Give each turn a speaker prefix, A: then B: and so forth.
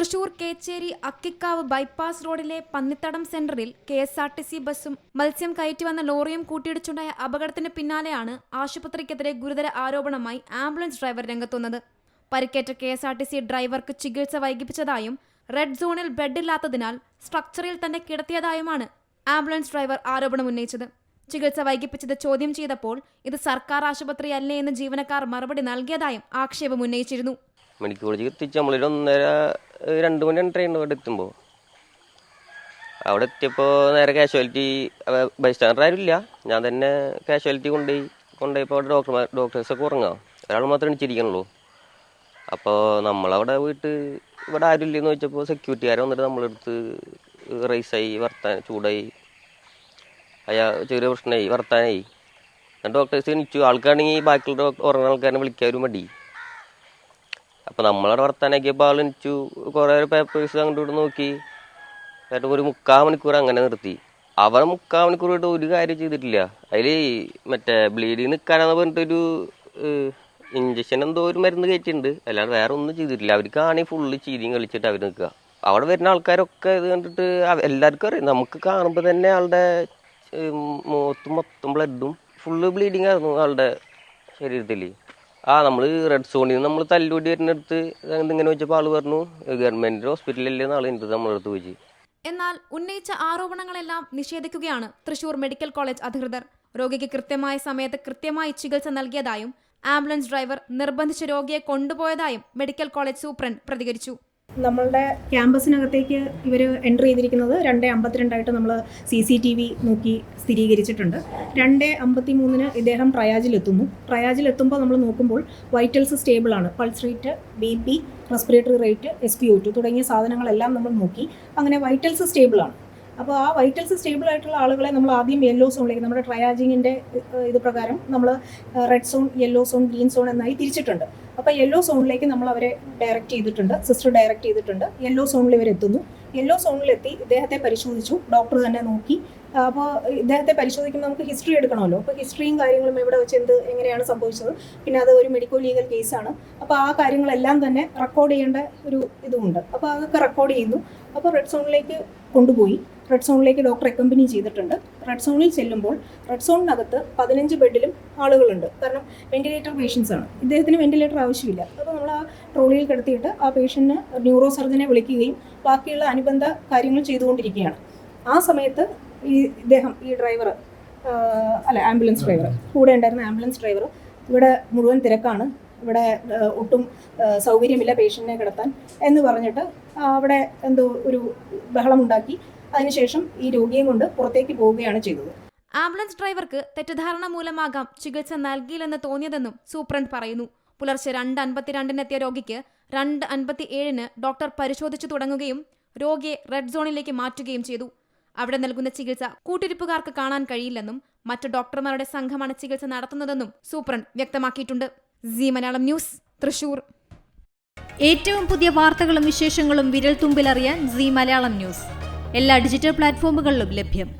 A: Thrissur Kecheri Akkikkavu bypass റോഡിലെ പന്നിത്തടം സെന്ററിൽ K S R T C ബസ്സും മത്സ്യം കയറ്റി വന്ന ലോറിയും കൂട്ടിയിടിച്ചുണ്ടായ അപകടത്തിന് പിന്നാലെയാണ് ആശുപത്രിക്കെതിരെ ഗുരുതര ആരോപണമായി ആംബുലൻസ് ഡ്രൈവർ രംഗത്തുന്നത്. പരിക്കേറ്റ K S R T C ഡ്രൈവർക്ക് ചികിത്സ വൈകിപ്പിച്ചതായും റെഡ് സോണിൽ ബെഡില്ലാത്തതിനാൽ സ്ട്രക്ചറിൽ തന്നെ കിടത്തിയതായുമാണ് ആംബുലൻസ് ഡ്രൈവർ ആരോപണം ഉന്നയിച്ചത്. ചികിത്സ വൈകിപ്പിച്ചത് ചോദ്യം ചെയ്തപ്പോൾ ഇത് സർക്കാർ ആശുപത്രിയല്ലേ എന്ന് ജീവനക്കാർ മറുപടി നൽകിയതായും ആക്ഷേപം ഉന്നയിച്ചിരുന്നു.
B: മെഡിക്കൽ കോളേജിൽ എത്തിച്ച് നമ്മളൊരു ഒന്നര രണ്ട് മണിയാണ് ട്രെയിൻ അവിടെ എത്തുമ്പോൾ അവിടെ എത്തിയപ്പോൾ നേരെ കാഷ്വാലിറ്റി ബൈസ്റ്റാൻഡർ ആരും ഇല്ല. ഞാൻ തന്നെ കാഷ്വാലിറ്റി കൊണ്ടുപോയി കൊണ്ടുപോയപ്പോൾ അവിടെ ഡോക്ടർമാർ ഡോക്ടേഴ്സൊക്കെ ഉറങ്ങാം. ഒരാൾ മാത്രമേ എണിച്ചിരിക്കണുള്ളൂ. അപ്പോൾ നമ്മളവിടെ പോയിട്ട് ഇവിടെ ആരും ഇല്ലെന്ന് ചോദിച്ചപ്പോൾ സെക്യൂരിറ്റിക്കാരെ വന്നിട്ട് നമ്മളെടുത്ത് റൈസായി വർത്താൻ ചൂടായി. അയാ ചെറിയ പ്രശ്നമായി വർത്താനായി. ഡോക്ടേഴ്സ് എണിച്ചു. ആൾക്കാണെങ്കിൽ ബാക്കിയുള്ള ഉറങ്ങുന്ന ആൾക്കാരെ വിളിക്കാൻ ഒരു മടി. അപ്പൊ നമ്മളവിടെ വർത്താനാക്കിയപ്പോൾ ആൾ എനിച്ചു കുറേ പേപ്പേഴ്സ് അങ്ങോട്ട് നോക്കി. എന്നിട്ട് ഒരു മുക്കാൽ മണിക്കൂർ അങ്ങനെ നിർത്തി. അവൻ മുക്കാൽ മണിക്കൂർ ആയിട്ട് ഒരു കാര്യം ചെയ്തിട്ടില്ല. അതിൽ മറ്റേ ബ്ലീഡിങ് നിൽക്കാനാന്ന് പറഞ്ഞിട്ടൊരു ഇഞ്ചക്ഷൻ എന്തോ ഒരു മരുന്ന് കയറ്റിയിട്ടുണ്ട്. അല്ലാണ്ട് വേറെ ഒന്നും ചെയ്തിട്ടില്ല. അവർക്ക് ആണെങ്കിൽ ഫുള്ള് ചീരിയും കളിച്ചിട്ട് അവർ നിൽക്കുക. അവിടെ വരുന്ന ആൾക്കാരൊക്കെ ഇത് കണ്ടിട്ട് എല്ലാവർക്കും അറിയാം. നമുക്ക് കാണുമ്പോൾ തന്നെ ആളുടെ മുഖത്ത് മൊത്തം ബ്ലഡും ഫുള്ള് ബ്ലീഡിങ് ആയിരുന്നു ആളുടെ ശരീരത്തിൽ ആ നമ്മൾ റെഡ് സോണിൽ നിന്ന് നമ്മൾ തല്ലൂടി വരുന്നിടത്ത് ഇങ്ങനെ വെച്ചപ്പോൾ ആൾ പറഞ്ഞു ഗവൺമെന്റ് ഹോസ്പിറ്റലല്ലേ നാളെ? ഉണ്ട് നമ്മളടുത്ത് പോയി.
A: എന്നാൽ ഉന്നയിച്ച ആരോപണങ്ങളെല്ലാം നിഷേധിക്കുകയാണ് തൃശൂർ മെഡിക്കൽ കോളേജ് അധികൃതർ. രോഗിക്ക് കൃത്യമായ സമയത്ത് കൃത്യമായി ചികിത്സ നൽകിയതായും ആംബുലൻസ് ഡ്രൈവർ നിർബന്ധിച്ച് രോഗിയെ കൊണ്ടുപോയതായും മെഡിക്കൽ കോളേജ് സൂപ്രണ്ട് പ്രതികരിച്ചു.
C: നമ്മളുടെ ക്യാമ്പസിനകത്തേക്ക് ഇവർ എന്റർ ചെയ്തിരിക്കുന്നത് രണ്ട് അമ്പത്തിരണ്ടായിട്ട് നമ്മൾ സി സി ടി വി നോക്കി സ്ഥിരീകരിച്ചിട്ടുണ്ട്. രണ്ട് അമ്പത്തി മൂന്നിന് ഇദ്ദേഹം ട്രയാജിലെത്തുന്നു. ട്രയാജിലെത്തുമ്പോൾ നമ്മൾ നോക്കുമ്പോൾ vitals സ്റ്റേബിളാണ് pulse rate B P respiratory rate S P O two തുടങ്ങിയ സാധനങ്ങളെല്ലാം നമ്മൾ നോക്കി. അങ്ങനെ വൈറ്റൽസ് സ്റ്റേബിളാണ് അപ്പോൾ ആ വൈറ്റൽസ് സ്റ്റേബിൾ ആയിട്ടുള്ള ആളുകളെ നമ്മൾ ആദ്യം യെല്ലോ സോണിലേക്ക് നമ്മുടെ ട്രയാജിങ്ങിന്റെ ഇത് പ്രകാരം നമ്മൾ red zone yellow zone green zone എന്നായി തിരിച്ചിട്ടുണ്ട്. അപ്പോൾ യെല്ലോ സോണിലേക്ക് നമ്മൾ അവരെ ഡയറക്റ്റ് ചെയ്തിട്ടുണ്ട് സിസ്റ്റർ ഡയറക്റ്റ് ചെയ്തിട്ടുണ്ട്. യെല്ലോ സോണിൽ ഇവർ എത്തുന്നു. യെല്ലോ സോണിലെത്തി ഇദ്ദേഹത്തെ പരിശോധിച്ചു ഡോക്ടർ തന്നെ നോക്കി. അപ്പോൾ ഇദ്ദേഹത്തെ പരിശോധിക്കുമ്പോൾ നമുക്ക് ഹിസ്റ്ററി എടുക്കണമല്ലോ. അപ്പോൾ ഹിസ്റ്ററിയും കാര്യങ്ങളും എവിടെ വെച്ച് എന്ത് എങ്ങനെയാണ് സംഭവിച്ചത്? പിന്നെ അത് ഒരു മെഡിക്കൽ ലീഗൽ കേസാണ് അപ്പോൾ ആ കാര്യങ്ങളെല്ലാം തന്നെ റെക്കോർഡ് ചെയ്യേണ്ട ഒരു ഇതുമുണ്ട് അപ്പോൾ അതൊക്കെ റെക്കോർഡ് ചെയ്യുന്നു. അപ്പോൾ റെഡ് സോണിലേക്ക് കൊണ്ടുപോയി. റെഡ് സോണിലേക്ക് ഡോക്ടർ അക്കമ്പനി ചെയ്തിട്ടുണ്ട്. റെഡ് സോണിൽ ചെല്ലുമ്പോൾ റെഡ് സോണിനകത്ത് പതിനഞ്ച് ബെഡിലും ആളുകളുണ്ട്. കാരണം വെന്റിലേറ്റർ പേഷ്യൻസ് ആണ്. ഇദ്ദേഹത്തിന് വെന്റിലേറ്റർ ആവശ്യമില്ല. അപ്പോൾ നമ്മൾ ആ ട്രോളിയിൽ കിടത്തിയിട്ട് ആ പേഷ്യന്റിന് ന്യൂറോ സർജനെ വിളിക്കുകയും ബാക്കിയുള്ള അനുബന്ധ കാര്യങ്ങൾ ചെയ്തുകൊണ്ടിരിക്കുകയാണ്. ആ സമയത്ത് ഈ ഇദ്ദേഹം ഈ ഡ്രൈവർ അല്ല ആംബുലൻസ് ഡ്രൈവർ കൂടെ ഉണ്ടായിരുന്ന ആംബുലൻസ് ഡ്രൈവർ ഇവിടെ മുഴുവൻ തിരക്കാണ്. ഇവിടെ ഒട്ടും സൗകര്യമില്ല പേഷ്യന്റിനെ കിടത്താൻ എന്ന് പറഞ്ഞിട്ട് അവിടെ എന്തോ ഒരു ബഹളമുണ്ടാക്കി. അതിനുശേഷം ഈ രോഗിയെ കൊണ്ട് പുറത്തേക്ക് പോവുകയാണ് ചെയ്തത്.
A: ആംബുലൻസ് ഡ്രൈവർക്ക് തെറ്റിദ്ധാരണ മൂലമാകാം ചികിത്സ നൽകിയില്ലെന്ന് തോന്നിയതെന്നും സൂപ്രണ്ട് പറയുന്നു. പുലർച്ചെ രണ്ട് അൻപത്തിരണ്ടിനെത്തിയ രോഗിക്ക് രണ്ട് അൻപത്തി ഏഴിന് ഡോക്ടർ പരിശോധിച്ചു തുടങ്ങുകയും രോഗിയെ റെഡ് സോണിലേക്ക് മാറ്റുകയും ചെയ്തു. അവിടെ നൽകുന്ന ചികിത്സ കൂട്ടിരിപ്പുകാർക്ക് കാണാൻ കഴിയില്ലെന്നും മറ്റ് ഡോക്ടർമാരുടെ സംഘമാണ് ചികിത്സ നടത്തുന്നതെന്നും സൂപ്രണ്ട് വ്യക്തമാക്കിയിട്ടുണ്ട്. സി മലയാളം ന്യൂസ് തൃശൂർ.
D: ഏറ്റവും പുതിയ വാർത്തകളും വിശേഷങ്ങളും വിരൽ തുമ്പിലറിയാൻ സി മലയാളം ന്യൂസ്. എല്ലാ ഡിജിറ്റൽ പ്ലാറ്റ്ഫോമുകളിലും ലഭ്യം.